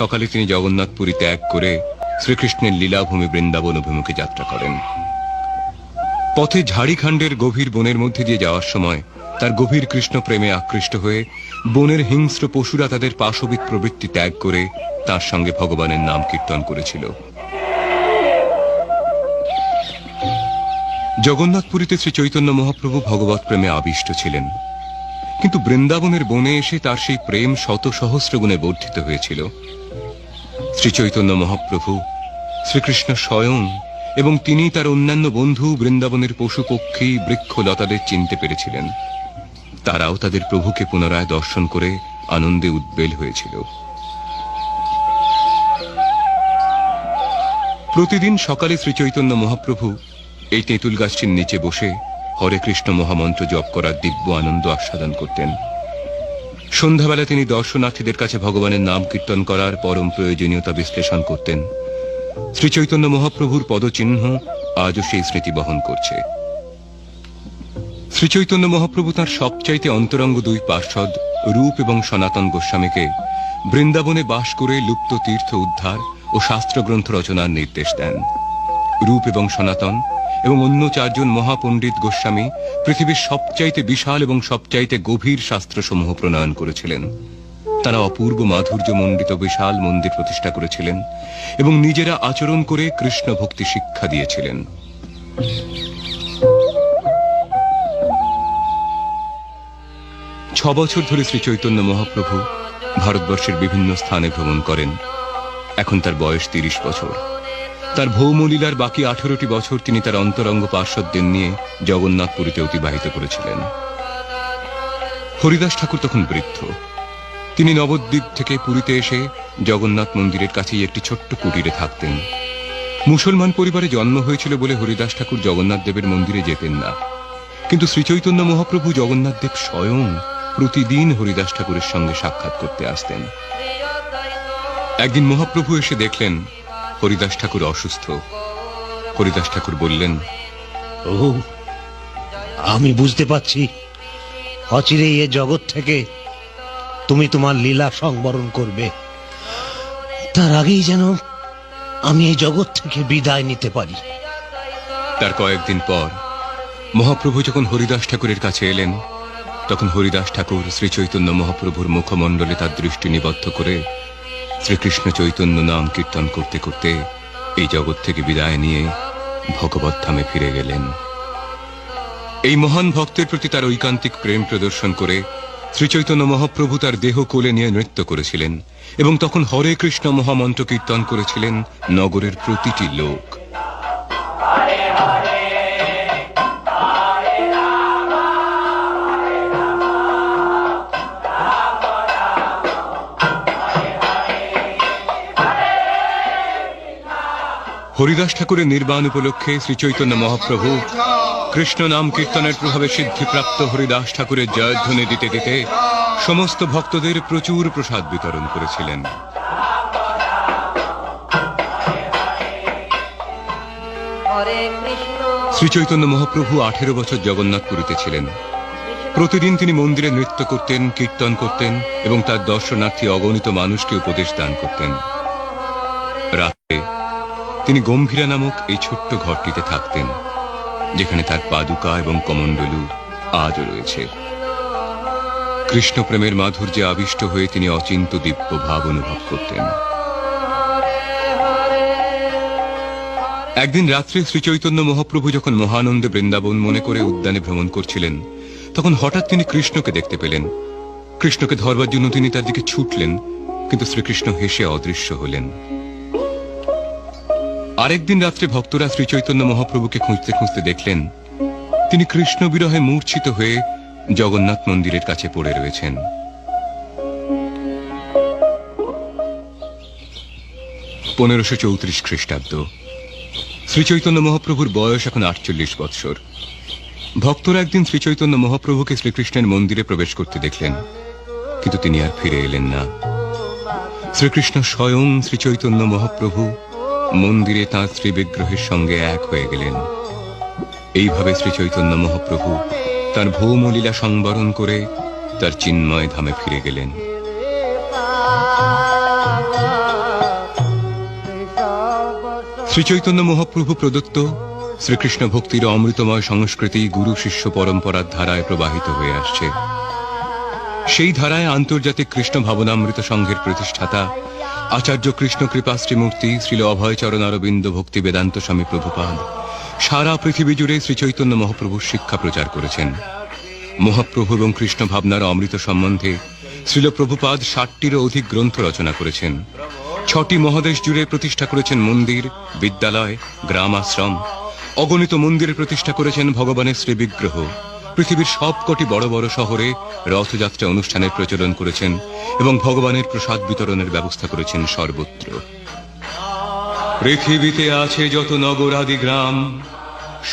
সকালে তিনি জগন্নাথপুরী ত্যাগ করে শ্রীকৃষ্ণের লীলাভূমি বৃন্দাবন অভিমুখে যাত্রা করেন। পথে ঝাড়িখান্ডের গভীর বনের মধ্যে দিয়ে যাওয়ার সময় তার গভীর কৃষ্ণ প্রেমে আকৃষ্ট হয়ে বনের হিংস্র পশুরা তাদের পাশবিক প্রবৃত্তি ত্যাগ করে তার সঙ্গে ভগবানের নাম কীর্তন করেছিল। জগন্নাথপুরীতে শ্রী চৈতন্য মহাপ্রভু ভগবত প্রেমে আবিষ্ট ছিলেন। কিন্তু বৃন্দাবনের বনে এসে তার সেই প্রেম শত সহস্র গুণে বর্ধিত হয়েছিল। শ্রী চৈতন্য মহাপ্রভু, শ্রীকৃষ্ণ স্বয়ং এবং তিনি তার অন্যান্য বন্ধু বৃন্দাবনের পশু পক্ষী বৃক্ষ লতাদের চিনতে পেরেছিলেন। তারাও তাদের প্রভুকে পুনরায় দর্শন করে আনন্দে উদ্বেল হয়েছিল। প্রতিদিন সকালে শ্রীচৈতন্য মহাপ্রভু এই তেঁতুল গাছটির নিচে বসে হরে কৃষ্ণ মহামন্ত্র জপ করার দিব্য আনন্দ আস্বাদন করতেন। সন্ধ্যাবেলা তিনি দর্শনার্থীদের কাছে ভগবানের নাম কীর্তন করার পরম প্রয়োজনীয়তা বিশ্লেষণ করতেন। শ্রী চৈতন্য মহাপ্রভুর পদচিহ্ন আজও সেই স্মৃতি বহন করছে। শ্রী চৈতন্য মহাপ্রভু তাঁর সবচাইতে অন্তরঙ্গ দুই পার্ষদ রূপ এবং সনাতন গোস্বামীকে বৃন্দাবনে বাস করে লুপ্ত তীর্থ উদ্ধার ও শাস্ত্রগ্রন্থ রচনার নির্দেশ দেন। রূপ এবং সনাতন এবং অন্য চারজন মহাপণ্ডিত গোস্বামী পৃথিবীর সবচাইতে বিশাল এবং সবচাইতে গভীর শাস্ত্রসমূহ প্রণয়ন করেছিলেন। তারা অপূর্ব মাধুর্য মণ্ডিত বিশাল মন্দির প্রতিষ্ঠা করেছিলেন এবং নিজেরা আচরণ করে কৃষ্ণ ভক্তি শিক্ষা দিয়েছিলেন। ছ বছর ধরে শ্রী চৈতন্য মহাপ্রভু ভারতবর্ষের বিভিন্ন স্থানে ভ্রমণ করেন। এখন তার বয়স তিরিশ বছর। তার ভৌমলীলার বাকি আঠেরোটি বছর তিনি তার অন্তরঙ্গ পার্শ্বদের নিয়ে জগন্নাথপুরীতে অতিবাহিত করেছিলেন। হরিদাস ঠাকুর তখন বৃদ্ধ। তিনি নবদ্বীপ থেকে পুরীতে এসে জগন্নাথ মন্দিরের কাছেই একটি ছোট্ট কুটিরে থাকতেন। মুসলমান পরিবারে জন্ম হয়েছিল বলে হরিদাস ঠাকুর জগন্নাথ দেবের মন্দিরে যেতেন না। কিন্তু শ্রীচৈতন্য মহাপ্রভু জগন্নাথ দেব স্বয়ং প্রতিদিন হরিদাস ঠাকুরের সঙ্গে সাক্ষাৎ করতে আসতেন। একদিন মহাপ্রভু এসে দেখলেন হরিদাস ঠাকুর অসুস্থ। হরিদাস ঠাকুর বললেন ও আমি বুঝতে পারছি। অচিরেই এ জগৎ থেকে তুমি তোমার লীলা সংবরণ করবে। তার আগেই যেন আমি এই জগৎ থেকে বিদায় নিতে পারি। তার কয়েকদিন পর মহাপ্রভু যখন হরিদাস ঠাকুরের কাছে এলেন তখন হরিদাস ঠাকুর শ্রী চৈতন্য মহাপ্রভুর মুখমণ্ডলে তার দৃষ্টি নিবদ্ধ করে শ্রীকৃষ্ণ চৈতন্য নাম কীর্তন করতে করতে এই জগৎ থেকে বিদায় নিয়ে ভগবত ধামে ফিরে গেলেন। এই মহান ভক্তের প্রতি তার ঐকান্তিক প্রেম প্রদর্শন করে শ্রীচৈতন্য মহাপ্রভু তার দেহ কোলে নিয়ে নৃত্য করেছিলেন এবং তখন হরে কৃষ্ণ মহামন্ত্র কীর্তন করেছিলেন নগরের প্রতিটি লোক। হরিদাস ঠাকুরের নির্বাণ উপলক্ষে শ্রী চৈতন্য মহাপ্রভু কৃষ্ণ নাম কীর্তনের প্রভাবে সিদ্ধিপ্রাপ্ত হরিদাস ঠাকুরের জয়ধ্বনি দিতে দিতে সমস্ত ভক্তদের প্রচুর প্রসাদ বিতরণ করেছিলেন। হরে কৃষ্ণ। শ্রী চৈতন্য মহাপ্রভু আঠেরো বছর জগন্নাথপুরীতে ছিলেন। প্রতিদিন তিনি মন্দিরে নৃত্য করতেন কীর্তন করতেন এবং তার দর্শনার্থী অগণিত মানুষকে উপদেশ দান করতেন। রাতে তিনি গম্ভীরা নামক এই ছোট্ট ঘরটিতে থাকতেন, যেখানে তার পাদুকা এবং কমণ্ডলু আজও রয়েছে। কৃষ্ণ প্রেমের মাধুর্যে আবিষ্ট হয়ে তিনি অচিন্ত দিব্য ভাব অনুভব করতেন। একদিন রাত্রে শ্রী চৈতন্য মহাপ্রভু যখন মহানন্দে বৃন্দাবন মনে করে উদ্যানে ভ্রমণ করছিলেন, তখন হঠাৎ তিনি কৃষ্ণকে দেখতে পেলেন। কৃষ্ণকে ধরবার জন্য তিনি তার দিকে ছুটলেন, কিন্তু শ্রীকৃষ্ণ হেসে অদৃশ্য হলেন। আরেকদিন রাত্রে ভক্তরা শ্রী চৈতন্য মহাপ্রভুকে খুঁজতে খুঁজতে দেখলেন, তিনি কৃষ্ণ বিরহে মূর্ছিত হয়ে জগন্নাথ মন্দিরের কাছে পড়ে রয়েছেন। পনেরোশো চৌত্রিশ খ্রিস্টাব্দ। শ্রীচৈতন্য মহাপ্রভুর বয়স এখন আটচল্লিশ বৎসর। ভক্তরা একদিন শ্রীচৈতন্য মহাপ্রভুকে শ্রীকৃষ্ণের মন্দিরে প্রবেশ করতে দেখলেন, কিন্তু তিনি আর ফিরে এলেন না। শ্রীকৃষ্ণ স্বয়ং শ্রীচৈতন্য মহাপ্রভু মন্দিরে তাঁর শ্রীবিগ্রহের সঙ্গে এক হয়ে গেলেন। এইভাবে শ্রী চৈতন্য মহাপ্রভু তার ভৌমলীলা সংবরণ করে তার চিন্ময় ধামে ফিরে গেলেন। শ্রীচৈতন্য মহাপ্রভু প্রদত্ত শ্রীকৃষ্ণ ভক্তির অমৃতময় সংস্কৃতি গুরু শিষ্য পরম্পরার ধারায় প্রবাহিত হয়ে আসছে। সেই ধারায় আন্তর্জাতিক কৃষ্ণ ভাবনামৃত সংঘের প্রতিষ্ঠাতা আচার্য কৃষ্ণ কৃপা শ্রীমূর্তি শ্রীল অভয়চরণ অরবিন্দ ভক্তি বেদান্ত স্বামী প্রভুপাদ। সারা পৃথিবী জুড়ে শ্রীচৈতন্য মহাপ্রভুর শিক্ষা প্রচার করেছেন। মহাপ্রভু এবং কৃষ্ণ ভাবনার অমৃত সম্বন্ধে শ্রীল প্রভুপাদ ষাটটিরও অধিক গ্রন্থ রচনা করেছেন। ছটি মহাদেশ জুড়ে প্রতিষ্ঠা করেছেন মন্দির, বিদ্যালয় গ্রাম আশ্রম অগণিত মন্দিরে প্রতিষ্ঠা করেছেন ভগবানের শ্রী বিগ্রহ পৃথিবীর সবকটি বড় বড় শহরে রথযাত্রা অনুষ্ঠানের প্রচলন করেছেন এবং ভগবানের প্রসাদ বিতরণের ব্যবস্থা করেছেন সর্বত্র। পৃথিবীতে আছে যত নগরাদি গ্রাম,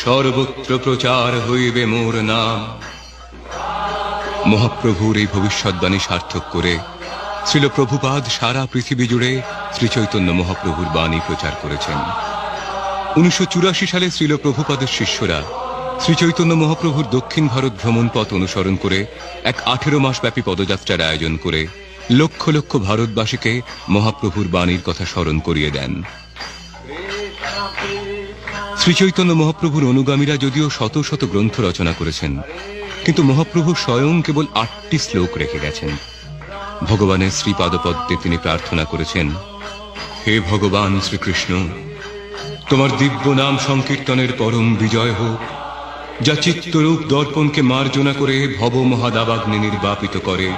সর্বত্র প্রচার হইবে মোর নাম। মহাপ্রভুর এই ভবিষ্যৎবাণী সার্থক করে শ্রীল প্রভুপাদ সারা পৃথিবী জুড়ে শ্রীচৈতন্য মহাপ্রভুর বাণী প্রচার করেছেন। উনিশশো চুরাশি সালে শ্রীল প্রভুপাদের শিষ্যরা শ্রীচৈতন্য মহাপ্রভুর দক্ষিণ ভারত ভ্রমণ পথ অনুসরণ করে এক আঠেরো মাস ব্যাপী পদযাত্রার আয়োজন করে লক্ষ লক্ষ ভারতবাসীকে মহাপ্রভুর বাণীর কথা স্মরণ করিয়ে দেন। শ্রীচৈতন্য মহাপ্রভুর অনুগামীরা যদিও শত শত গ্রন্থ রচনা করেছেন, কিন্তু মহাপ্রভু স্বয়ং কেবল আটটি শ্লোক রেখে গেছেন। ভগবানের শ্রীপাদপদ্মে তিনি প্রার্থনা করেছেন, হে ভগবান শ্রীকৃষ্ণ, তোমার দিব্য নাম সংকীর্তনের পরম বিজয় হোক যা চিত্তরূপ দর্পণকে মার্জনা করে ভব মহাদাবাগ্নি নির্বাপিত করে।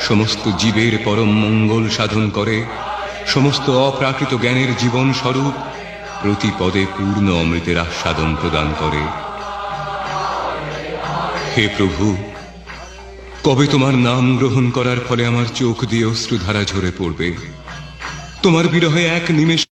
সমস্ত জীবের পরম মঙ্গল সাধন করে। সমস্ত অপ্রাকৃত জ্ঞানের জীবন স্বরূপ প্রতি পদে পূর্ণ অমৃতের আস্বাদন প্রদান করে। হে প্রভু, কবে তোমার নাম গ্রহণ করার ফলে আমার চোখ দিয়ে অশ্রুধারা ঝরে পড়বে? তোমার বিরহে এক নিমেষ